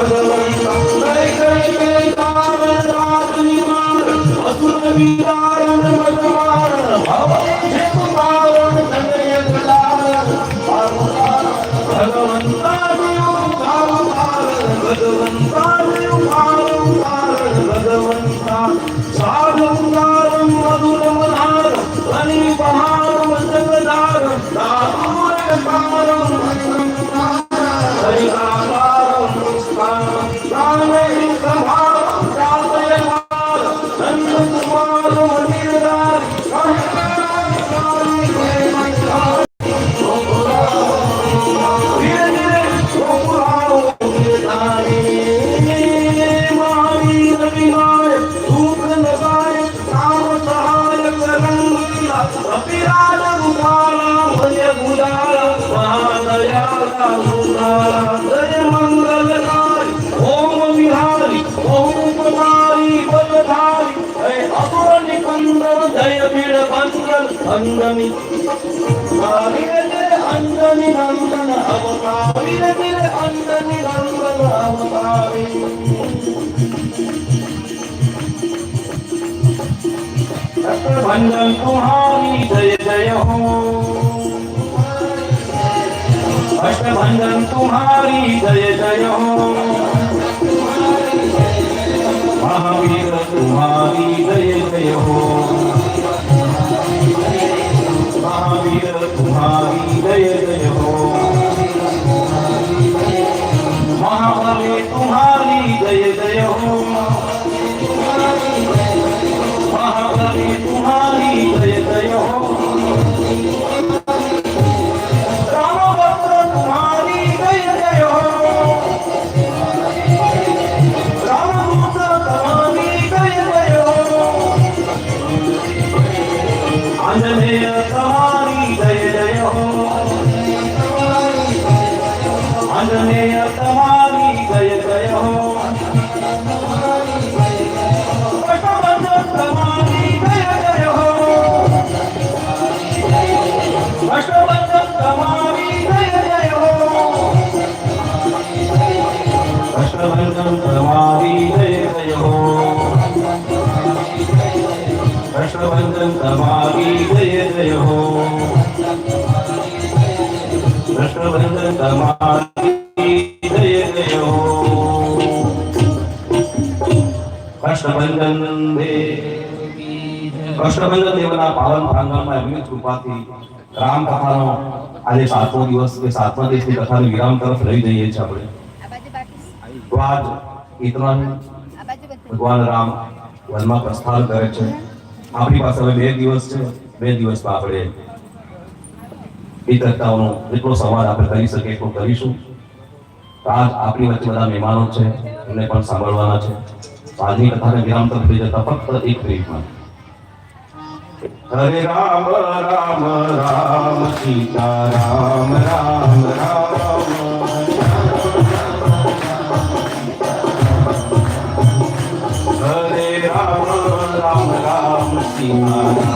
ઓમ વિહારી ઓમ કુમારી બલધારી હે અસુર નિકંદન જય ભંજન તુહારી જય જય હો. અષ્ટભંજન તુહારી જય જય હો. મહાવીર તુહારી જય જય હો. મહાવીર તુહારી જય જય હો. મહાબલે તુહારી જય જય હો. તમારી જય જય હો જય જય હો કષ્ટભંજન દેવ દેવના પાવન પ્રાંગણમાં એમની કૃપાથી રામ કથાનો આજે સાતમો દિવસ કે સાતમા દિવસની કથાની વિરામ તરફ લઈ જઈએ છીએ આપણે તો આજ ભગવાન રામ વનમાં પ્રસ્થાન કરે છે. આપણી પાસે હવે બે દિવસ છે. બે દિવસમાં આપણે મિત્રતાઓનો જેટલો સંવાદ આપણે કરી શકીએ એટલો કરીશું. આજ આપણી વચ્ચે બધા મહેમાનો છે, એમને પણ સાંભળવાના છે. આજની કથાને વિરામ તરફ જતા ફક્ત એક મિનિટમાં હરે રામ રામ રામ, સીતા રામ રામ રામ. રામ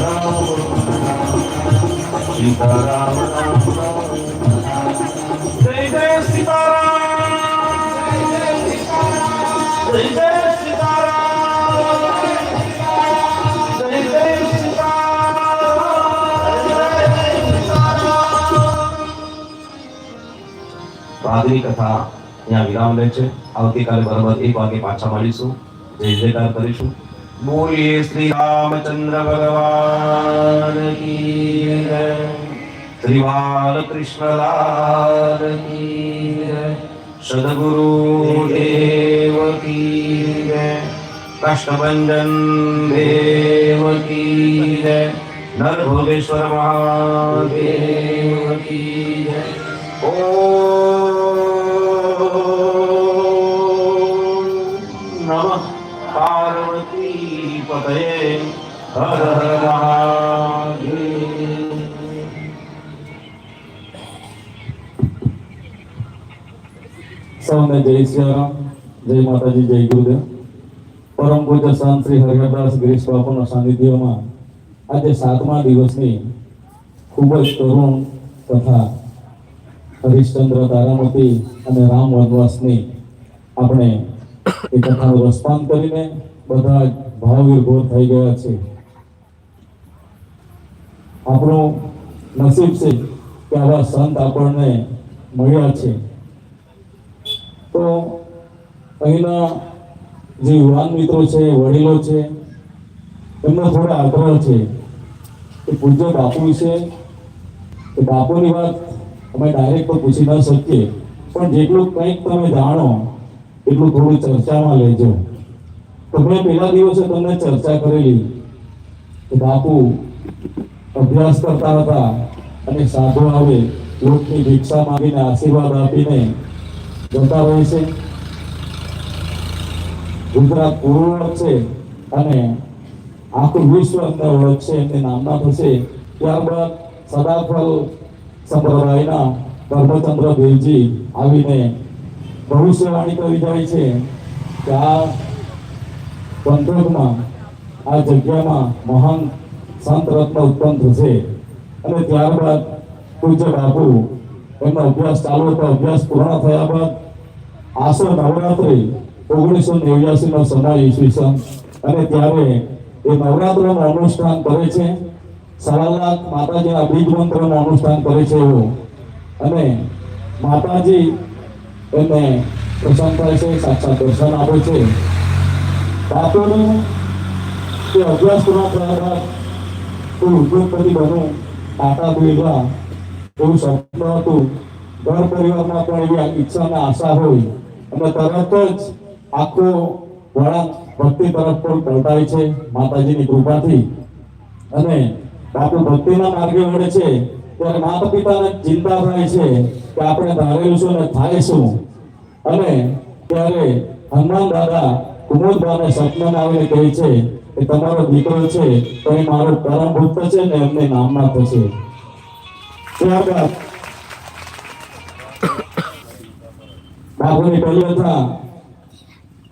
રામ સીતારામ રામ રામ જય જય સીતારામ જય જય સીતારામ જય જય સીતારામ આજની કથા અહીંયા વિરામ લે છે. આવતીકાલે બરાબર એક વાગે પાછા મળીશું. જય જયકાર કરીશું. બોલીએ શ્રી રામચંદ્ર ભગવાન કી શ્રી બાલકૃષ્ણ લાલ કી સદગુરુ દેવ કી કષ્ટભંજન દેવ કી નર ભોગેશ્વર મહાદેવ સૌને જય સિયારામ જય માતાજી જય ગુરુદેવ પરમ પૂજ્ય સંત શ્રી હરિહરદાસ ગિરીશ બાપુના સાનિધ્યમાં આજે સાતમા દિવસની ખૂબ જ કરુણ તથા હરિશ્ચંદ્ર તારામતી અને રામ વનવાસની આપણે એ કથાનું રસપાન કરીને બધા જ ભાવ વિભોર થઈ ગયા છે. આપણું નસીબ છે કે આવા સંત આપણને મળ્યા છે. તો અહીંના જે યુવાન મિત્રો છે, વડીલો છે, એમનો થોડો આગ્રહ છે કે પૂજ્ય બાપુ વિશે. બાપુની વાત અમે ડાયરેક્ટ તો પૂછી ના શકીએ, પણ જેટલું કંઈક તમે જાણો, એટલું થોડું ચર્ચામાં લેજો. તો મેં પહેલા દિવસે તમને ચર્ચા કરેલી કે બાપુ અભ્યાસ કરતા હતા અને સાધુ આવે, લોકની ભિક્ષા માંગીને આશીર્વાદ આપીને જતા રહે છે. ગુજરાત પૂર્વ ઓળખશે અને આખું વિશ્વ અંદર ઓળખશે એમની નામના થશે ત્યારબાદ સદાફળ સંપ્રદાયના ધર્મચંદ્ર દેવજી આવીને ભવિષ્યવાણી કરી જાય છે કે આ પંથકમાં આ જગ્યામાં મહાન સંત રત્ન ઉત્પન્ન થશે. અને ત્યારબાદ પૂજ્ય બાપુ, એમનો અભ્યાસ ચાલુ હતો. અભ્યાસ પૂર્ણ થયા બાદ આસો નવરાત્રિ ઓગણીસો નેવ્યાસી નો સમય ઈસવીસન અને ત્યારે એ નવરાત્રનું અનુષ્ઠાન કરે છે. સાડા લાખ માતાજીના બીજ મંત્રનું અનુષ્ઠાન કરે છે એવું. અને માતાજી એમને પ્રસન્ન થાય છે, સાક્ષાત દર્શન આપે છે. બાપોનું તે અભ્યાસ પૂર્ણ થયા બાદ કોઈ ઉદ્યોગપતિ બનવું ટાટા બિરલા એવું સ્વપ્ન હતું. ઘર પરિવારમાં પણ એવી ઈચ્છા અને આશા હોય. અને તરત જ આખો વળાંક ભક્તિ તરફ પણ પલટાય છે માતાજીની કૃપાથી. અને બાપુ ભક્તિના માર્ગે વળે છે, ત્યારે માતા પિતાને ચિંતા થાય છે કે આપણે ધારેલું શું ને થાય અને ત્યારે હનુમાન દાદા કુમુદબાને સપનામાં આવીને કહે છે કે તમારો દીકરો છે, તો એ મારો પરમ ભક્ત છે ને એમને નામના થશે. ત્યારબાદ બાપુની પહેલી કથા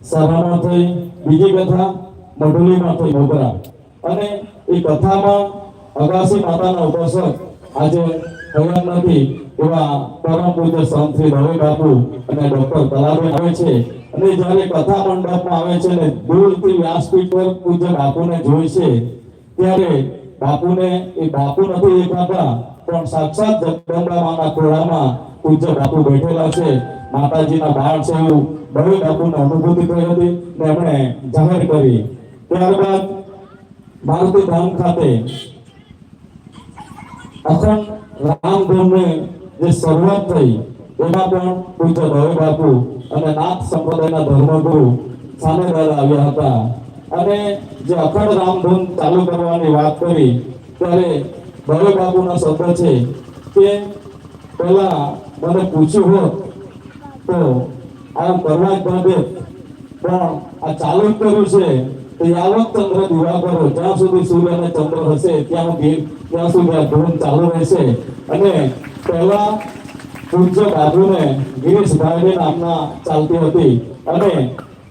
સભામાં થઈ, બીજી કથા મઢુલીમાં થઈ, મોગરા. અને એ કથામાં અગાસી માતાના ઉપાસક આજે થયા નથી એવા પરમ પૂજ્ય સંત શ્રી રવિ બાપુ અને ડોક્ટર કલાબેન આવે છે. અને જ્યારે કથા મંડપમાં આવે છે ને, દૂરથી વ્યાસપીઠ પર પૂજ્ય બાપુને જોઈ છે, ત્યારે બાપુને, એ બાપુ નથી દેખાતા, પણ સાક્ષાત જગદંબામાના ખોળામાં પૂજ્ય બાપુ બેઠેલા છે. માતાજીના બાળ છે એવું દવે બાપુને અનુભૂતિ થઈ હતી ને એમણે જાહેર કરી. ત્યારબાદ મારુતિ ધામ ખાતે અખંડ રામધૂમની જે શરૂઆત થઈ, એમાં પણ પૂજ્ય દવે બાપુ અને નાથ સંપ્રદાયના ધર્મગુરુ સામે આવ્યા હતા. અને જે અખંડ રામધૂન ચાલુ કરવાની વાત કરી, ત્યારે ભલે બાપુના શબ્દ છે કે પહેલા મને પૂછ્યું હોત તો આમ કરવા જ બાબત પણ આ ચાલુ કર્યું છે તો યાવત ચંદ્ર દિવાકરો, જ્યાં સુધી સૂર્ય અને ચંદ્ર હશે, ત્યાં ત્યાં સુધી આ ધૂન ચાલુ રહેશે. અને પહેલા પૂજ્ય બાબુને ગિરીશભાઈ નામના ચાલતી હતી. અને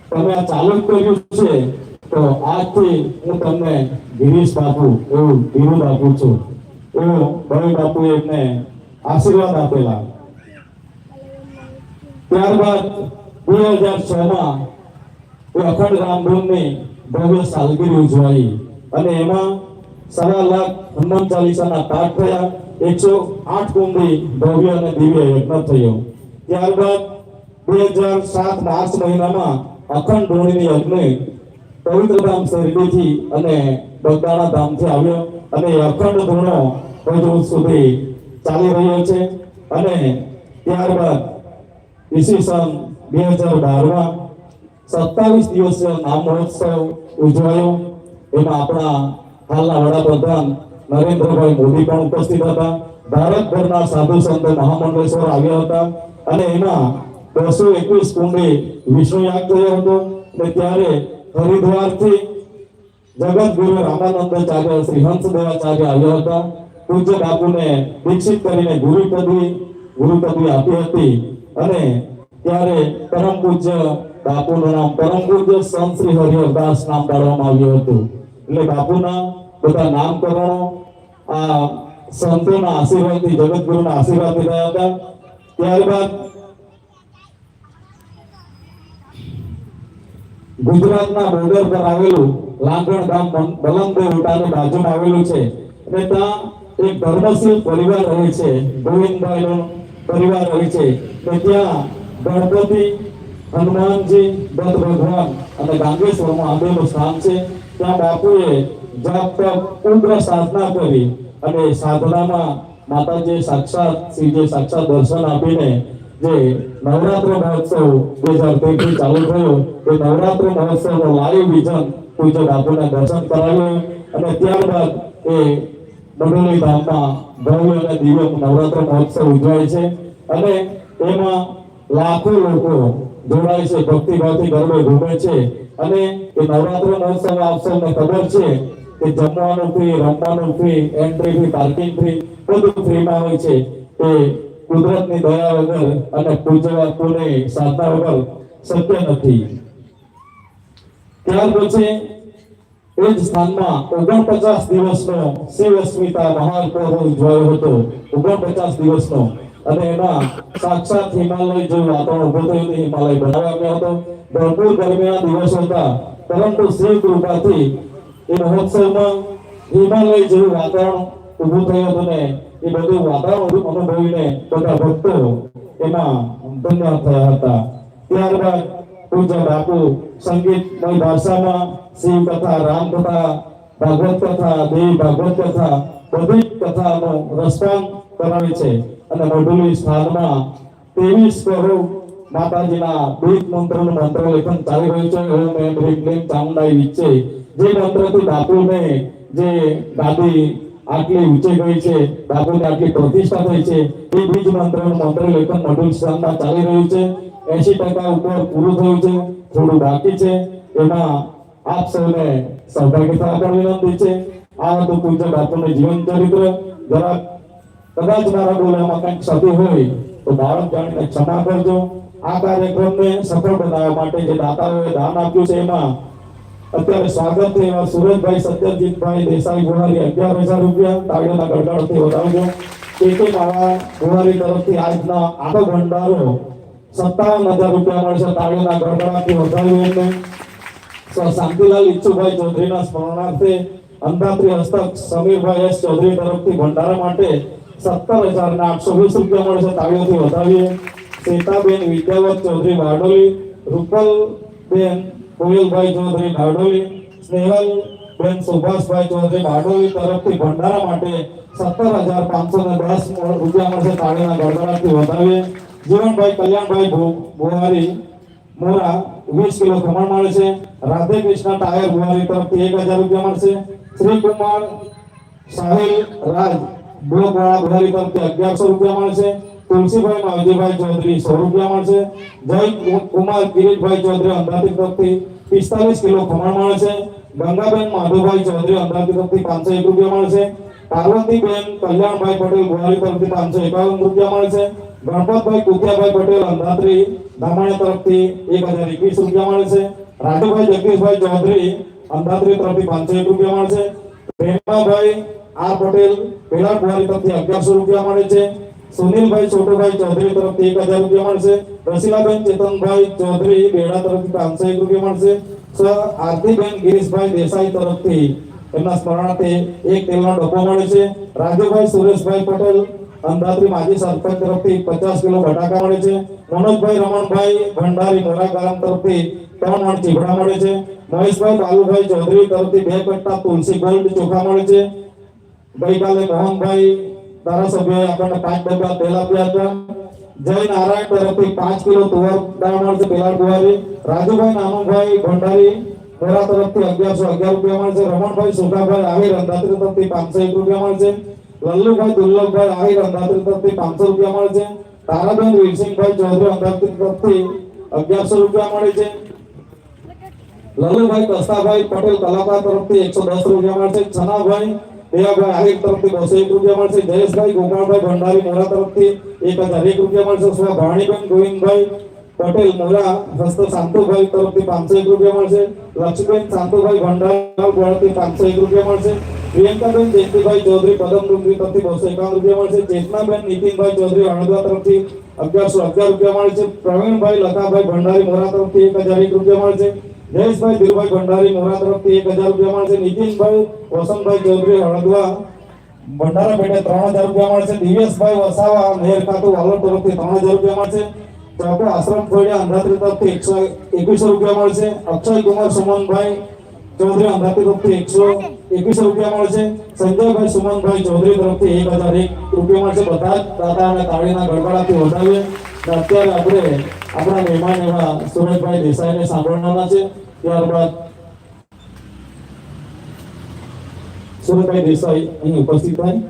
તમે આ ચાલુ કર્યું છે તો આજથી હું તમને ગિરીશ બાપુ એવું બિરુદ આપું છું. એવું ભાઈ બાપુ એમને આશીર્વાદ આપેલા. ત્યારબાદ બે હજાર છ માં અખંડ રામધૂનની ભવ્ય સાલગીરી ઉજવાઈ અને એમાં સવા લાખ હનુમાન ચાલીસાના પાઠ થયા, એકસો આઠ કુંભી ભવ્ય અને દિવ્ય યજ્ઞ થયો. ત્યારબાદ બે હજાર સાત માર્ચ મહિનામાં અખંડ ધૂળની યજ્ઞ પવિત્રધામ શેરડીથી અને બગદાણા ધામથી આવ્યો. અને અખંડ ધૂણો હજુ સુધી ચાલી રહ્યો છે. અને ત્યારબાદ ઈસવીસન બે હજાર બારમાં સત્તાવીસ દિવસીય નામ મહોત્સવ ઉજવાયો. એમાં આપણા હાલના વડાપ્રધાન નરેન્દ્રભાઈ મોદી પણ ઉપસ્થિત હતા. ભારતભરના સાધુ સંત મહામંડળેશ્વર આવ્યા હતા. અને એમાં બસો એકવીસ કુંભે વિષ્ણુ યાગ થયો હતો. અને ત્યારે હરિદ્વારથી જગતગુરુ રામાનંદાચાર્ય શ્રી હંસદેવાચાર્ય આવ્યા હતા. પૂજ્ય બાપુને દીક્ષિત કરીને ગુરુ પદવી ગુરુ પદવી આપી હતી. અને ત્યારે પરમ પૂજ્ય બાપુનું નામ, પરમ પૂજ્ય સંત શ્રી હરિહરદાસ નામ પાડવામાં આવ્યું હતું. એટલે બાપુના બધા નામકરણો આ સંતોના આશીર્વાદથી જગતગુરુના આશીર્વાદથી થયા હતા. ત્યારબાદ ગુજરાતના બોર્ડર પર આવેલું લાંગણ ગામ બલમદેવ ઉટાની બાજુમાં આવેલું છે. અને ત્યાં એક ધર્મશીલ પરિવાર રહે છે. ગોવિંદભાઈનો પરિવાર રહે છે. અને ત્યાં ગણપતિ, હનુમાનજી, દત્ત ભગવાન અને ગાંગેશ્વર આવેલું સ્થાન છે. ત્યાં બાપુએ જાપ તપ ઉગ્ર સાધના કરી અને સાધનામાં માતાજી સાક્ષાત શ્રીજી સાક્ષાત દર્શન આપીને જે નવરાત્ર મહોત્સવ બે હજાર તેરથી ચાલુ થયો. એ નવરાત્ર મહોત્સવનો લાઈવ વિઝન પૂજ્ય બાપુના દર્શન કરાવ્યું. અને ત્યારબાદ એ બડોલી ધામમાં ભવ્ય અને દિવ્ય નવરાત્ર મહોત્સવ ઉજવાય છે. અને એમાં લાખો લોકો જોડાય છે, ભક્તિભાવથી ગરબે ઘૂમે છે. અને એ નવરાત્ર મહોત્સવ આપ સૌને ખબર છે કે જમવાનું ફી રમવાનું fee entry fee parking fee બધું ફ્રીમાં હોય છે. એ કુદરતની દયા વગર અને પૂજવા કોને સાધના વગર શક્ય નથી. ત્યાર પછી એ જ સ્થાનમાં ઓગણપચાસ દિવસનો શિવ અસ્મિતા મહાપર્વ ઉજવાયો હતો. ઓગણપચાસ દિવસનો. અને એમાં સાક્ષાત હિમાલય જેવું વાતાવરણ ઊભો થયું હિમાલય બનાવવામાં હતો. ભરપૂર ગરમીના દિવસો હતા. પરંતુ શિવ કૃપાથી એ મહોત્સવમાં હિમાલય જેવું વાતાવરણ ઊભું થયું હતું ને એ બધું વાતાવરણ અનુભવીને બધા ભક્તો એમાં ધન્ય થયા હતા. ત્યારબાદ પૂજ્ય બાપુ સંગીતમય ભાષામાં શિવ કથા રામ કથા ભાગવત કથા દેવી ભાગવત કથા બધી કથાનો રસપાન કરાવે છે. અને મોઢુલી સ્થાનમાં ત્રેવીસ કરોડ માતાજીના બીજ મંત્રનું મંત્ર લેખન ચાલી રહ્યું છે. ઓમ એમ ક્લીમ ચામુંડાઈ વિચે જે મંત્રથી બાપુને જે ગાદી આટલી ઊંચે ગઈ છે, બાપુને આટલી પ્રતિષ્ઠા થઈ છે. એ બીજ મંત્રનું મંત્ર લેખન મઢુલ સ્થાનમાં ચાલી રહ્યું છે. એસી ટકા ઉપર પૂરું થયું છે, થોડું બાકી છે. એમાં આપ સૌને સૌભાગ્યતા પણ વિનંતી છે. આ હતું પૂજ્ય બાપુનું જીવન ચરિત્ર. જરાક કદાચ મારા બોલવામાં કંઈક ક્ષતિ હોય, તો બાળક જાણીને ક્ષમા કરજો. આ કાર્યક્રમને સફળ બનાવવા માટે જે દાતાઓએ દાન આપ્યું છે એમાં અત્યારે સ્વાગત એવા સુરજભાઈ સત્યજીતભાઈ દેસાઈ ગુહારી અગિયાર હજાર રૂપિયા તાળીઓના ગડગડથી વધારજો. કે કે મારા ગુહારી તરફથી આજના આખો ભંડારો સત્તાવન હજાર રૂપિયા મળશે તાળીઓના ગડગડાથી વધાર્યું એમને. સર શાંતિલાલ ઈચ્છુભાઈ ચૌધરીના સ્મરણાર્થે અંધાત્રી હસ્તક સમીરભાઈ એસ ચૌધરી તરફથી ભંડારા માટે સત્તર હજાર ને આઠસો વીસ રૂપિયા મળશે તાળીઓથી વધારીએ. સીતાબેન વિદ્યાવત ચૌધરી બારડોલી, રૂપલબેન કોયલભાઈ ચૌધરી બારડોલી સ્નેહલ બેન સુભાષભાઈ ચૌધરી બારડોલી તરફથી ભંડારા માટે સત્તર હજાર પાંચસો ને દસ રૂપિયા મળશે તાળીના ગડગડાટથી વધાવીએ. જીવનભાઈ કલ્યાણભાઈ ભોવારી, મોરા, વીસ કિલો ખમણ મળે છે. રાધે કૃષ્ણ ટાયર બુહારી તરફથી એક હજાર રૂપિયા મળશે. શ્રી કુમાર સાહિલ રાજ બ્લોકવાળા બુહારી તરફથી અગિયારસો રૂપિયા મળશે. તુલસીભાઈ માવજીભાઈ ચૌધરી સો રૂપિયા મળશે. જય કુમાર કિરીટભાઈ ચૌધરી અંધાતી તરફથી પિસ્તાલીસ કિલો ખમણ છે. ગંગાબેન માધવભાઈ ચૌધરી અંધાતી તરફથી પાંચસો એક રૂપિયા મળશે પાર્વતીબેન કલ્યાણભાઈ પટેલ ગુવારી તરફથી પાંચસો એકાવન રૂપિયા મળે છે. ગણપતભાઈ કુતિયાભાઈ પટેલ અંધાત્રી દામાણીયા તરફથી એક હજાર એકવીસ રૂપિયા મળે છે. રાજુભાઈ જગદીશભાઈ ચૌધરી અંધાત્રી તરફથી પાંચસો એક રૂપિયા મળે છે. પ્રેમાભાઈ આર પટેલ પેલા ગુવારી તરફથી અગિયારસો રૂપિયા મળે છે. સુનિલભાઈ છોટુભાઈ ચૌધરી તરફથી એક હજાર રૂપિયા મળશે. રસીલાબેન ચેતનભાઈ ચૌધરી બેડા તરફથી પાંચસો એક રૂપિયા મળશે. સ આરતીબેન ગિરીશભાઈ દેસાઈ તરફથી એમના સ્મરણાર્થે એક તેલનો ડબ્બો મળે છે. રાજુભાઈ સુરેશભાઈ પટેલ અંધાત્રી માજી સરપંચ તરફથી પચાસ કિલો બટાકા મળે છે. મનોજભાઈ રમણભાઈ ભંડારી મોરા તરફથી ત્રણ મણ ચીભડા મળે છે. મહેશભાઈ બાલુભાઈ ચૌધરી તરફથી બે કટ્ટા તુલસી ગોલ્ડ ચોખા મળે છે. ગઈકાલે મોહનભાઈ ધારાસભ્યોએ આપણને પાંચ ડબ્બા તેલ આપ્યા હતા. જય નારાયણ તરફથી પાંચ કિલો તુવર દાળ મળશે પેલા કુવારી. રાજુભાઈ, નાનુભાઈ, ભંડારી મોરા તરફથી અગિયારસો અગિયાર રૂપિયા મળશે. રમણભાઈ સુખાભાઈ આહિર અંધાત્રી તરફથી પાંચસો એક રૂપિયા મળશે. લલ્લુભાઈ, દુર્લભભાઈ, આહિર અંધાત્રી તરફથી પાંચસો રૂપિયા મળે છે તારાબેન, વીરસિંહભાઈ, ચૌધરી અંધાત્રી તરફથી અગિયારસો રૂપિયા મળે છે. લલ્લુભાઈ કસ્તાભાઈ પટેલ, કલાકાર તરફથી એકસો દસ રૂપિયા મળશે. છનાભાઈ દેવાભાઈ આહિર તરફથી બસો એક રૂપિયા મળશે. જયેશભાઈ ગોપાલભાઈ ભંડારી મોરા તરફથી એક હજાર એક રૂપિયા મળશે. સ્વ ભાણીબેન, ગોવિંદભાઈ, પટેલ હસ્ત શાંતુભાઈ તરફથી પાંચસો એક રૂપિયા મળશે. લક્ષ્મીબેન શાંતુભાઈ ભંડારી પાંચસો એક રૂપિયા મળશે. પ્રિયંકાબેન જયંતિભાઈ ચૌધરી, પદમ તરફથી બસો એકાવન રૂપિયા મળશે. ચેતનાબેન, નીતિનભાઈ ચૌધરી, હળદવા તરફથી અગિયારસો અગિયાર રૂપિયા મળશે. પ્રવીણભાઈ લખાભાઈ ભંડારી મોરા તરફથી એક હજાર એક રૂપિયા મળે છે જયેશભાઈ ધીરુભાઈ ભંડારી મોરા તરફથી એક હજાર રૂપિયા મળશે. નીતિનભાઈ, વસંતભાઈ ચૌધરી, હળદવા ભંડારા પેટે ત્રણ હજાર રૂપિયા મળશે. દિવેશભાઈ વસાવા નહેર ખાતું વાલોડ તરફથી ત્રણ હજાર રૂપિયા મળશે. ચોકો આશ્રમ ખોડિયા અંધાત્રી તરફથી એકસો એકવીસો રૂપિયા મળશે. અક્ષય કુમાર, સુમનભાઈ ચૌધરી અંધાત્રી તરફથી એકસો એકવીસો રૂપિયા મળશે. સંજયભાઈ, સુમનભાઈ ચૌધરી તરફથી એક હજાર એક રૂપિયા મળશે. બધા જ દાદા અને તાળીના ગડગડાથી વધાવીએ. અત્યારે આપણે આપણા મહેમાન એવા સુરેશભાઈ દેસાઈને સાંભળવાના છે. ત્યારબાદ સુરેશભાઈ દેસાઈ અહીં ઉપસ્થિત થાય.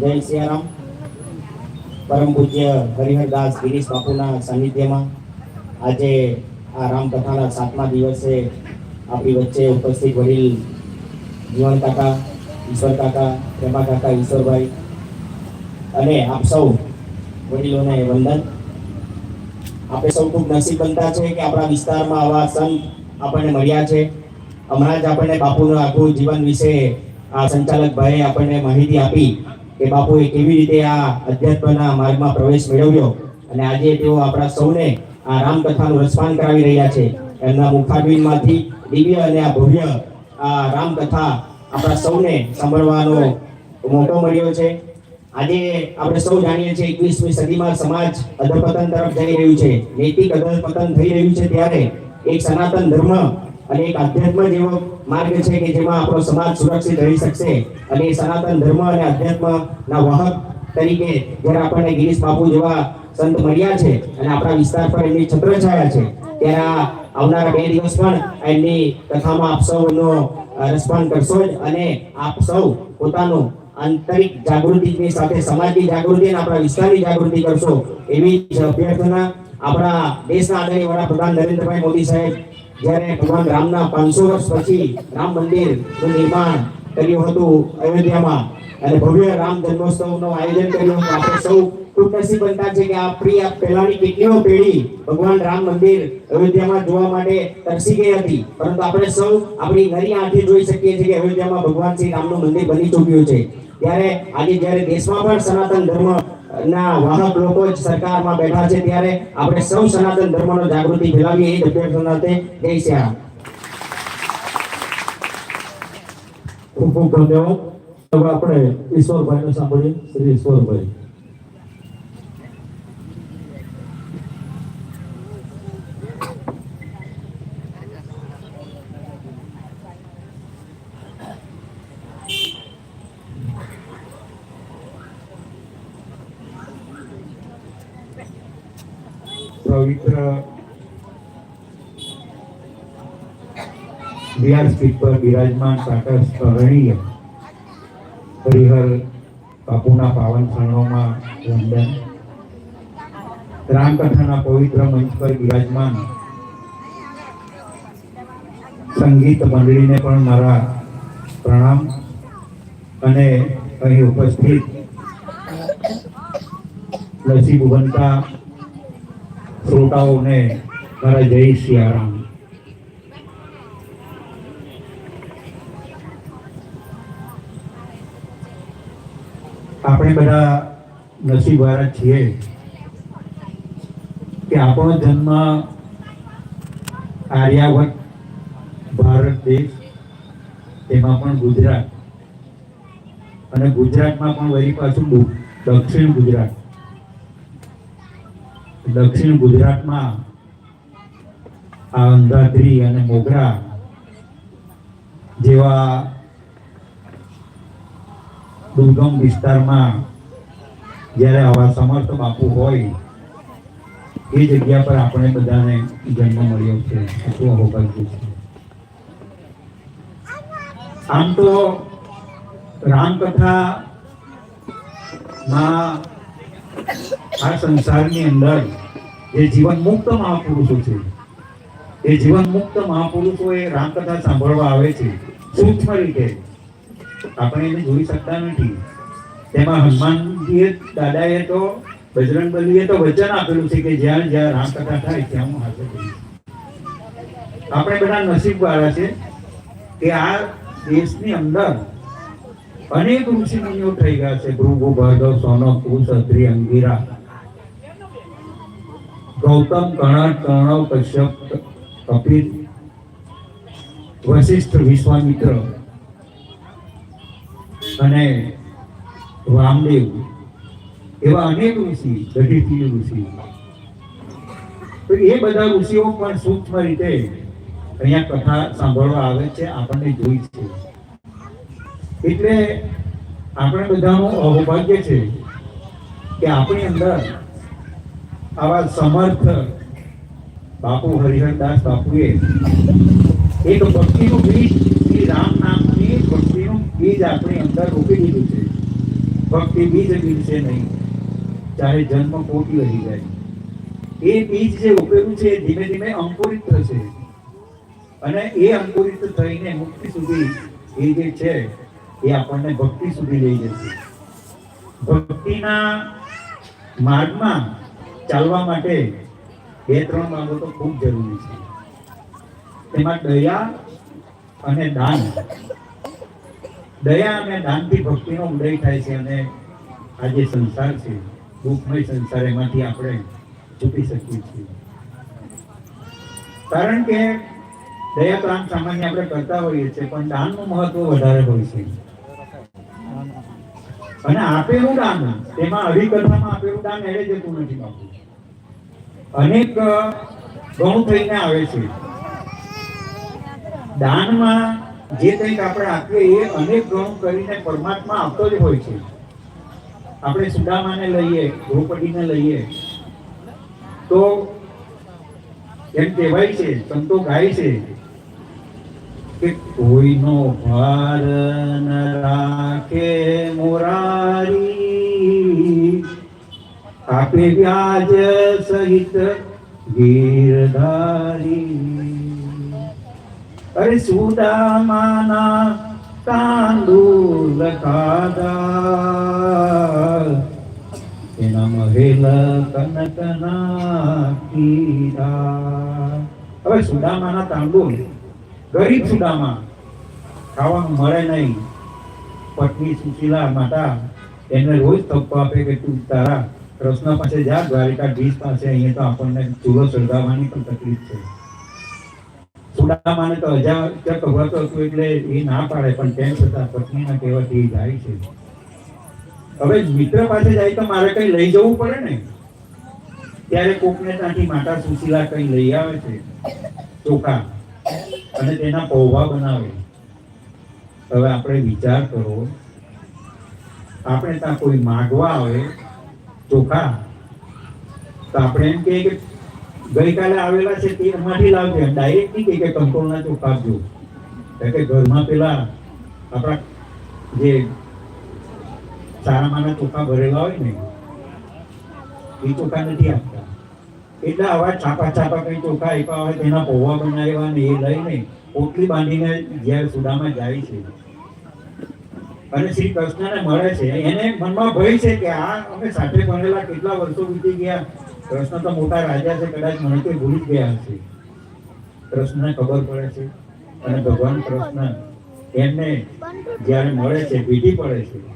જય સિયારામ. પરમ પૂજ્ય હરિહરદાસ ગિરીશ બાપુના સાનિધ્યમાં આજે આ રામકથાના સાતમા દિવસે આપણી વચ્ચે ઉપસ્થિત વડીલ જીવન કાકા ઈશ્વર કાકા પ્રેમા કાકા ઈશ્વરભાઈ અને આપ સૌ વડીલોને વંદન. આપણે સૌ ખૂબ નસીબવંતા છે કે આપણા વિસ્તારમાં આવા સંત આપણને મળ્યા છે. હમણાં જ આપણને બાપુનું આખું જીવન વિશે આ સંચાલક ભાઈએ આપણને માહિતી આપી કે બાપુએ કેવી રીતે આ અધ્યાત્મના માર્ગમાં પ્રવેશ મેળવ્યો. અને આજે તેઓ આપણા સૌને આ રામકથાનું રસપાન કરાવી રહ્યા છે. એમના મુખારવિંદમાંથી દિવ્ય અને આ ભવ્ય, આ રામકથા આપણા સૌને સાંભળવાનો મોકો મળ્યો છે. આજે આપણે સૌ જાણીએ છીએ એકવીસમી સદીમાં સમાજ અધપતન તરફ જઈ રહ્યું છે. નૈતિક અધપતન થઈ રહ્યું છે ત્યારે એક સનાતન ધર્મ અને એક અધ્યાત્મ જેવો માર્ગ છે કે જેમાં આપણો સમાજ સુરક્ષિત રહી શકશે. અને એ સનાતન ધર્મ અને અધ્યાત્મના વાહક તરીકે જ્યારે આપણને ગિરીશ બાપુ જેવા સંત મળ્યા છે અને આપણા વિસ્તાર પર એમની છત્રછાયા છે, ત્યારે આ આવનારા બે દિવસ પણ એમની કથામાં આપ સૌનો રસપાન કરશો જ અને આપ સૌ પોતાનું આંતરિક જાગૃતિની સાથે સમાજની જાગૃતિ અને આપણા વિસ્તારની જાગૃતિ કરશો એવી જ અભ્યર્થના આપણા દેશના આદરણીય વડાપ્રધાન નરેન્દ્રભાઈ મોદી સાહેબ, જ્યારે ભગવાન રામના પાંચસો વર્ષ પછી રામ મંદિરનું નિર્માણ કર્યું હતું અયોધ્યામાં અને ભવ્ય રામ જન્મોત્સવનું આયોજન કર્યું હતું. આપણે સૌ જોઈ શકીએ છીએ સનાતન ધર્મ ના વાહક લોકો સરકારમાં બેઠા છે, ત્યારે આપણે સૌ સનાતન ધર્મનો જાગૃતિ ફેલાવીએ, એ અભ્યર્થના સાથે જય શ્રી રામ. ખૂબ ખૂબ ધન્યવાદ. હવે આપણે ઈશ્વરભાઈને સાંભળીએ, શ્રી ઈશ્વરભાઈ પવિત્ર બિહાર પર બિરાજમાન સાકર સ્મરણીય હરિહર બાપુના પાવન ચરણોમાં વંદન. રામકથાના પવિત્ર મંચ પર બિરાજમાન સંગીત મંડળીને પણ મારા પ્રણામ અને અહીં ઉપસ્થિત લસી બનતા શ્રોતાઓને મારા જય સિયારામ આપણે બધા નસીબવાળા છીએ કે આપણો જન્મ આર્યાવર્ત ભારત દેશ તેમાં પણ ગુજરાત અને ગુજરાતમાં પણ વળી પાછું દક્ષિણ ગુજરાત દક્ષિણ ગુજરાતમાં આ અંધાત્રી અને મોગરા જેવા દુર્ગમ વિસ્તારમાં જ્યારે આવા સમર્થ બાપુ હોય, એ જગ્યા પર આપણે બધાને જન્મ મળ્યો છે. આમ તો રામકથા માં આ સંસારની અંદર એ જીવન મુક્ત મહાપુરુષો છે. એ જીવન મુક્ત મહાપુરુષો એ રામકથા સાંભળવા આવે છે, સૂક્ષ્મ રીતે. આપણે એને જોઈ શકતા નથી. તેમાં હનુમાનજીએ, દાદાએ તો, બજરંગબલીએ તો વચન આપેલું છે કે જ્યાં જ્યાં રામકથા થાય ત્યાં હું હાજર રહીશ. આપણે બધા નસીબ વાળા છે કે આ દેશની અંદર અનેક ઋષિ મુનિઓ થઈ ગયા છે. ભૃગુ, ભાર્ગવ, સોનક કુશ અત્રિ અંગીરા. ગૌતમ કણક કર્ણવ કશ્યપ કપિલ વશિષ્ઠ વિશ્વામિત્ર અને વામદેવ એવા અનેક ઋષિ દઢીથી ઋષિ. તો એ બધા ઋષિઓ પણ સૂક્ષ્મ રીતે અહીંયા કથા સાંભળવા આવે છે, આપણને જોઈ છે. એટલે આપણે બધાનું અવભાગ્ય છે કે આપણી અંદર આવા સમર્થ બાપુ હરિહરદાસ બાપુએ એક ભક્તિનું બીજ શ્રી રામ નામની ભક્તિનું બીજ આપણી અંદર રોપી દીધું છે. ભક્તિ બીજ બીજશે નહીં. ચાહે જન્મ કોટી રહી જાય. એ બીજ જે રોપેલું છે ધીમે ધીમે અંકુરિત થશે. અને એ અંકુરિત થઈને મુક્તિ સુધી એ જે છે એ આપણને ભક્તિ સુધી લઈ જશે. ભક્તિના માર્ગમાં ચાલવા માટે બે ત્રણ બાબતો ખૂબ જરૂરી છે. તેમાં દયા અને દાન. દયા અને દાનથી ભક્તિનો ઉદય થાય છે અને આ જે સંસાર છે, દુઃખમય સંસાર, એમાંથી આપણે છૂટી શકીએ છીએ. કારણ કે દયા પ્રાણ સામાન્ય આપણે કરતા હોઈએ છીએ, પણ દાનનું મહત્વ વધારે હોય છે. અને આપેલું દાન તેમાં હરિકથામાં આપેલું દાન એને જતું નથી બાપુ. અનેક ગણું થઈને આવે છે. દાનમાં જે કંઈક આપણે આપીએ એ અનેક ગણું કરીને પરમાત્મા આપતો જ હોય છે. આપણે સુદામાને લઈએ, દ્રૌપદીને લઈએ, તો એમ કહેવાય છે, સંતો ગાય છે કે કોઈનો ભાર ન રાખે મોરારી આપે વ્યાજ સહિત ગીરધારી અરે સુદામાના તાંદુલ ખાધા એના મહેલ કનકના કીધા હવે સુદામાના તાંદુલ ગરીબ સુદામા, ખાવાનું મળે નહીં. પત્ની સુશીલા માતા એને રોજ તપ્પો આપે કે તું તારા કૃષ્ણ પાસે જા દ્વારિકાધીશ પાસે. અહીંયા તો આપણને ચૂલો સળગાવવાની પણ તકલીફ છે. સુદામાને તો હજાર ચક વ્રત હતું એટલે એ ના પાડે, પણ તેમ છતાં પત્નીના કહેવાથી એ જાય છે. હવે મિત્ર પાસે જાય તો મારે કઈ લઈ જવું પડે ને? ત્યારે કોકને ત્યાંથી માતા સુશીલા કઈ લઈ આવે છે. ચોખા. અને તેના પૌવા બનાવે હવે આપણે વિચાર કરો, આપણે ત્યાં કોઈ માગવા આવે, ચોખા, તો આપણે એમ કે ગઈકાલે આવેલા છે તે એમાંથી લાવજે. ડાયરેક્ટ નહીં કે કંટ્રોલના ચોખા આપજો. કારણ કે ઘરમાં પેલા આપણા જે સારામાના ચોખા ભરેલા હોય ને, એ ચોખા નથી આપતા. એટલે આવા છાપા છાપા કઈ ચોખા આપ્યા હોય તેના પૌવા બનાવ્યા ને એ લઈને પોટલી બાંધીને ઘેર સુદામા જાય છે. અને શ્રી કૃષ્ણને મળે છે. એને મનમાં ભય છે કે આ અમે સાથે ભણેલા કેટલા વર્ષો વીતી ગયા. કૃષ્ણ તો મોટા રાજા છે, કદાચ મને તે ભૂલી ગયા હશે. કૃષ્ણને ખબર પડે છે. અને ભગવાન કૃષ્ણ એમને જ્યારે મળે છે, ભેટી પડે છે.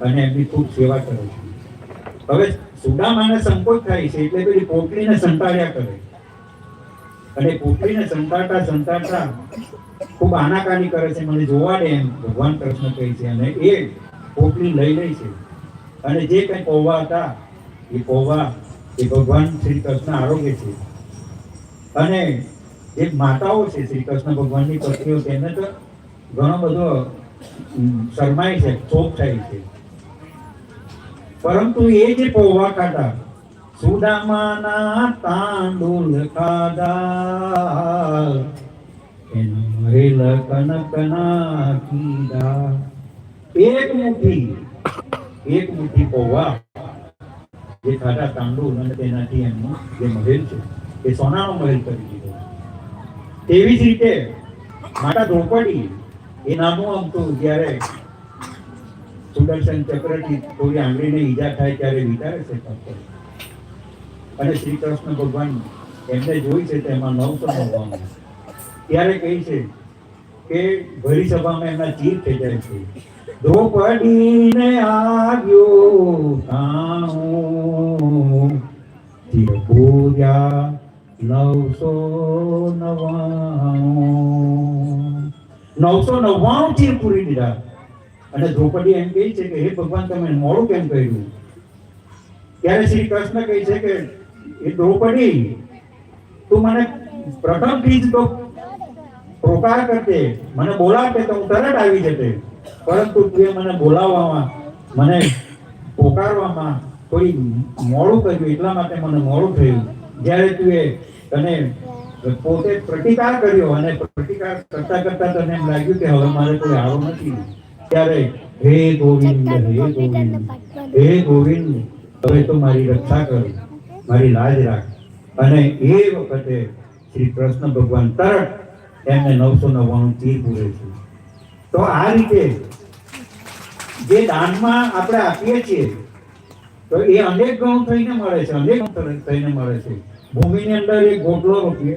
અને એમની ખૂબ સેવા કરે છે. હવે સુદામાને સંકોચ થાય છે એટલે પેલી પોટલીને સંતાડ્યા કરે. અને પોટલીને સંતાડતા સંતાડતા ખૂબ આનાકાની કરે છે, મને જોવા દે એમ ભગવાન કૃષ્ણ કહે છે. અને એ પોટલી લઈ લે છે. અને જે કંઈ પૌવા હતા, એ પૌવા એ ભગવાન શ્રી કૃષ્ણ આરોગ્ય છે. અને જે માતાઓ છે શ્રી કૃષ્ણ ભગવાનની પત્નીઓ તેને તો ઘણો બધો શરમાય છે શોખ થાય છે. પરંતુ એ જે પૌવા કાઢા સુદામાના તાંડુલ ખાધા. એનો મરેલ કનકના કીધા એક મુઠ્ઠી એક મુઠ્ઠી પૌવા જે ખાધા તાંડુલ અને તેનાથી એમનું જે મહેલ છે, એ સોનાનો મહેલ કરી દીધો. તેવી જ રીતે માતા દ્રૌપદી એ નાનું અમતું જ્યારે સુદર્શન ચક્રથી કોઈ આંગળીને ઈજા થાય ત્યારે વિચારે છે અને શ્રી કૃષ્ણ ભગવાન એમને જોઈ છે તેમાં નવસો નવ્વાણું ત્યારે કહે છે કે ભરી સભામાં એમના ચીર થઈ જાય છે. દ્રૌપદીને આવ્યો તાણું ચિર પૂજા નવસો નવ્વાણું. નવસો નવ્વાણું ચીર પૂરી દીધા. અને દ્રૌપદી એમ કહે છે કે, હે ભગવાન, તમે મોડું કેમ કર્યું? ત્યારે શ્રી કૃષ્ણ કહે છે કે એ દ્રૌપદી, તું મને પ્રથમ જ તો પ્રોકાર કરતે મને બોલાવતે તો હું તરત આવી જતે. પરંતુ તું મને બોલાવવામાં, મને પોકારવામાં કોઈ મોડું કર્યું, એટલા માટે મને મોડું થયું. જ્યારે તું એ તને પોતે પ્રતિકાર કર્યો અને પ્રતિકાર કરતા કરતા તને એમ લાગ્યું કે હવે મારે કોઈ આવો નથી. ત્યારે હે ગોવિંદ હે ગોવિંદ હે ગોવિંદ હવે તો મારી રક્ષા કર મારી લાજ રાખ. અને એ વખતે શ્રી કૃષ્ણ ભગવાન તરત એમને નવસો નવ્વાણું તીર પૂરે છે. તો આ રીતે જે દાનમાં આપણે આપીએ છીએ તો એ અનેક ગણું થઈને મળે છે અનેક થઈને મળે છે. ભૂમિની અંદર એક ગોટલો રોપીએ